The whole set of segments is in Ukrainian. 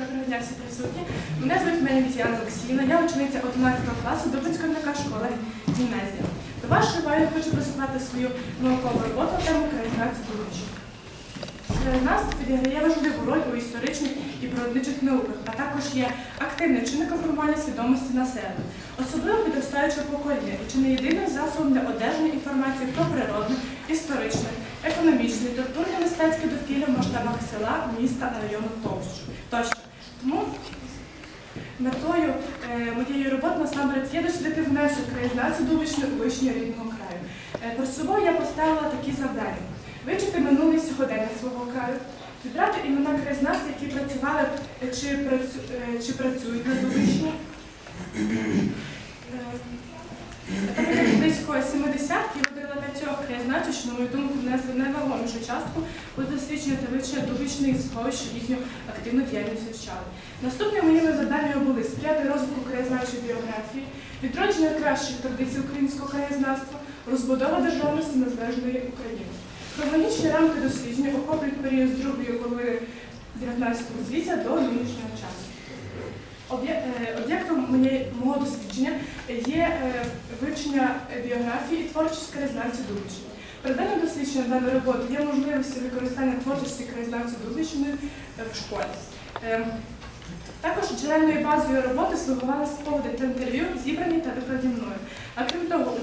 Доброго дня всі присутні. Мене звуть Мене Вітіана Олексіївна, я учениця 11 класу Дубинської НК школи гімназія. До вашої уваги хочу презентувати свою наукову роботу тему краєзнавці Дубичі. Краєзнавство відіграє важливу роль у історичних і природничих науках, а також є активним чинником формування свідомості населення, особливо підростаючого покоління, чи не єдиним засобом для одержання інформації про природне, історичне, економічне, культурне мистецьке довкілля в масштабах села, міста, району тощо. Тому метою е, моєї роботи насамперед є дослідити внесок краєзнавці Дубичної у вишні рідного краю. Е, перед собою я поставила такі завдання: вивчити минуле сьогодення свого краю, зібрати імена краєзнавців, які працювали е, чи, працю, чи працюють на Дубичні. Е, близько 70 я краєзнавців, що, на мою думку, внесли найвагомішу частку у дослідження та вивчення дубичних сховищ, що їхню активну діяльність вивчали. Наступними моїми завданнями були сприяти розвитку краєзнавчої біографії, відродження кращих традицій українського краєзнавства, розбудова державності незалежної України. Хронологічні рамки дослідження охоплюють період з другої половини 19 століття до нинішнього часу. Моєї- мого дослідження є е, вивчення біографії і творчості краєзнавців Дубичини. Предметом дослідження даної роботи є можливості використання творчості краєзнавців Дубичини е, в школі. Е, Також джерельною базою роботи слугували спогади та інтерв'ю, зібрані та викладені мною. А крім того,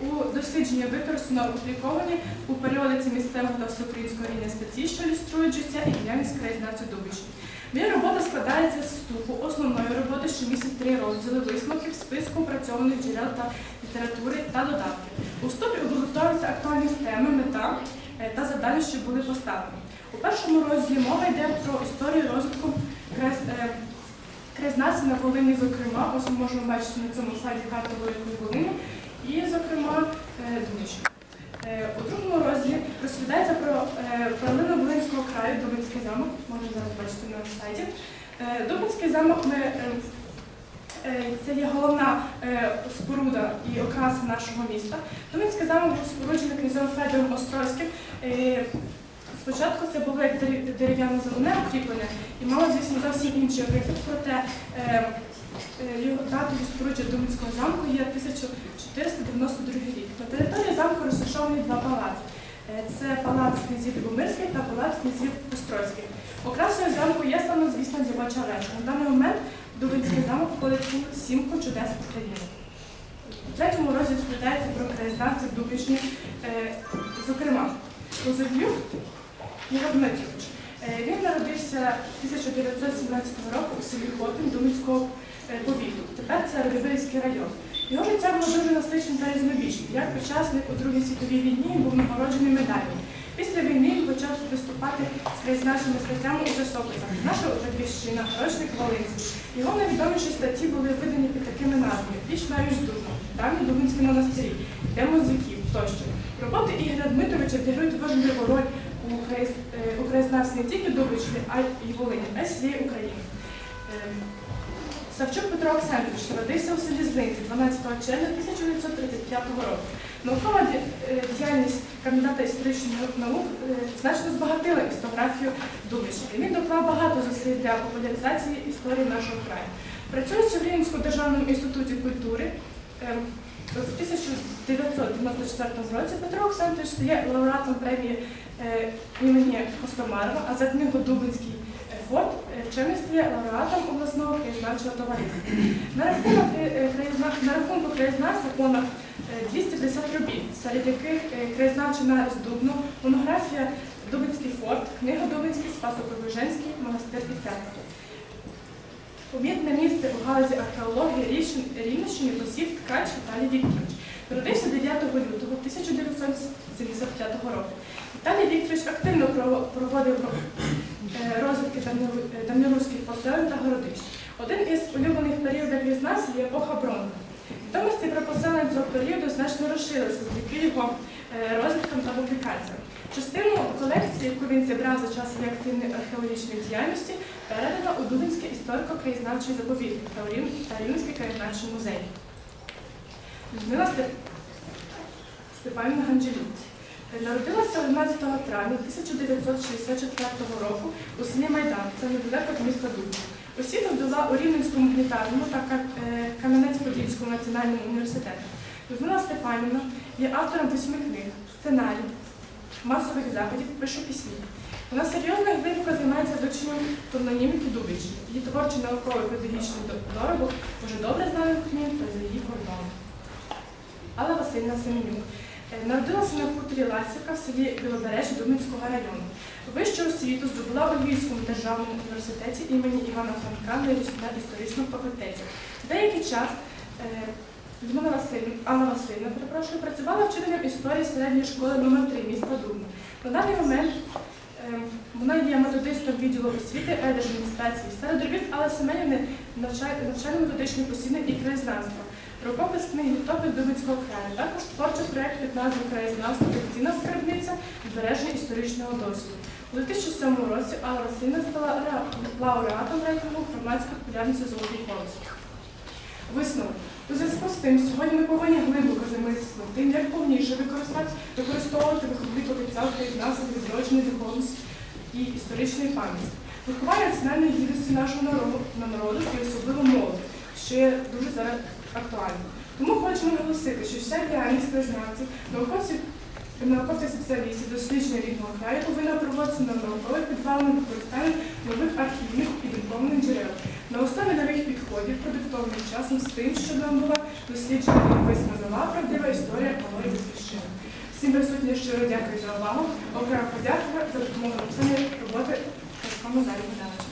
у дослідженні використано опубліковані у періодиці місцевого та всеукраїнського рівня статті, що ілюструють життя і діяльність краєзнавців Дубичини. Моя робота складається з вступу основної роботи, що містить три розділи висновків, списку опрацьованих джерел та літератури та додатків. У вступі обґрунтовуються актуальність теми, мета е, та завдання, що були поставлені. У першому розділі мова йде про історію розвитку крес- е, на Волині, зокрема, ось ми можемо бачити на цьому слайді карту Великої Волині, і, зокрема, е, Е, У другому розділі розповідається про перлину Волинського краю, Дубинський замок, можна зараз бачити на сайті. Дубинський замок ми, це є головна е, споруда і окраса нашого міста. Дубинський замок був споруджений князем Федором Острозьким. Е, Спочатку це було як дерев- дерев'яне заводне укріплення і мало, звісно, зовсім інший вигляд, проте е, е, його датою спорудження Дубинського замку є 1492 рік. На території замку розташовані два палаци. Е, Це палац князів Любомирських та палац князів Острозьких. Окрасою замку є саме, звісно, дівоча реча. На даний момент Дубинський замок входить у сімку чудес України. У третьому розділі розповідається про краєзнавців Дубичні, е, зокрема, Лозов'юк Ігор Дмитрович. Е, Він народився 1917 року у селі Хотин Думицького е, повіту. Тепер це Радивилівський район. Його життя було дуже насичене та різнобічне. Як учасник у Другій світовій війні був нагороджений медаллю. Після війни він почав виступати з краєзнавчими статтями у часописах. Наша батьківщина, рочник Волинський. Його найвідоміші статті були видані під такими назвами Піч навіть духом, давні Дубинські монастирі, Демо звіків тощо. Роботи Ігоря Дмитровича відіграють важливу роль у краєз- е, краєзнавстві не тільки Дубичини, а й Волині, а й всієї України. Ем, Савчук Петро Олександрович народився у селі Злинці 12 червня 1935 року. Наукова е, діяльність кандидата історичних наук е, значно збагатила історіографію Дубичини. Він доклав багато зусиль для популяризації історії нашого краю. Працюючи в Рівненському державному інституті культури, е, в 1994 році Петро Олександрович стає лауреатом премії е, імені Костомарова, а за книгу Дубинський стає лауреатом обласного краєзнавчого товариства. На рахунок е, на рахунку краєзнавства понад е, 250 робіт, серед яких е, краєзнавчий нарис Дубно, монографія Дубинський форт, книга Дубинський, Спасо-Преображенський, монастир і церква. Помітне місце у галузі археології Рівненщини посів ткач Віталій Вікторович. Народився 9 лютого 1975 року. Віталій Вікторович активно проводив е, розвитки давньору- Один із улюблених періодів різнавців є епоха бронзи. Відомості про поселення цього періоду значно розширилися завдяки його е, розвиткам та публікаціям. Частину колекції, яку він зібрав за час своєї активної археологічної діяльності, передано у Дубинський історико-краєзнавчий заповідник та Рівненський краєзнавчий музей. Людмила Степ- Степанівна Ганджелюк. Народилася 11 травня 1964 року у селі Майдан, це недалеко від міста Дуб. Освіту здала у Рівненському гуманітарному та е, Кам'янець-Подільському національному університеті. Людмила Степанівна є автором восьми книг, сценарій, масових заходів, пише пісні. Вона серйозно і глибоко займається вивченням топоніміки Дубичі. Її творчий науковий педагогічний до- доробок вже добре знає в Україні та за її кордоном. Алла Васильівна Семенюк. Е, Народилася на хуторі Ласівка в селі Білобережжя Дубинського району. Вищу освіту здобула у Львівському державному університеті імені Івана Франка на історичному факультеті. Деякий час е, Людмила Васильівна, Анна Васильівна, перепрошую, працювала вчителем історії середньої школи номер 3 міста Дубна. На даний момент е, вона є методистом відділу освіти адміністрації серед робіт, але Семенівни навчально-методичний посібник і краєзнавство. Рукопис книги «Літопис Дубинського краю. Також творчий проєкт під назвою краєзнавство «Лекційна скарбниця збереження історичного досвіду. У 2007 році Алла Васильівна стала лауреатом рейтингу громадської популярності «Золотий голос». Висновок. У зв'язку з тим, сьогодні ми повинні глибоко замислитися над тим, як повніше використати, використовувати виходи потенціал краєзнавства для відродження духовності і історичної пам'яті. Виховання національної гідності нашого народу на народу і особливо молоді, що є дуже зараз актуально. Тому хочемо наголосити, що вся діяльність краєзнавців, науковців, науковців спеціалістів, дослідження рідного краю повинна проводитися на наукових підвалах використання нових архівних і духовних джерел. На основі нових підходів, продиктованих часом з тим, щоб нам була досліджена і описана правдива історія малої батьківщини. Всім присутнім щиро дякую за увагу. Окрема подяка за допомогу написання роботи Паскому Залі Богдановича.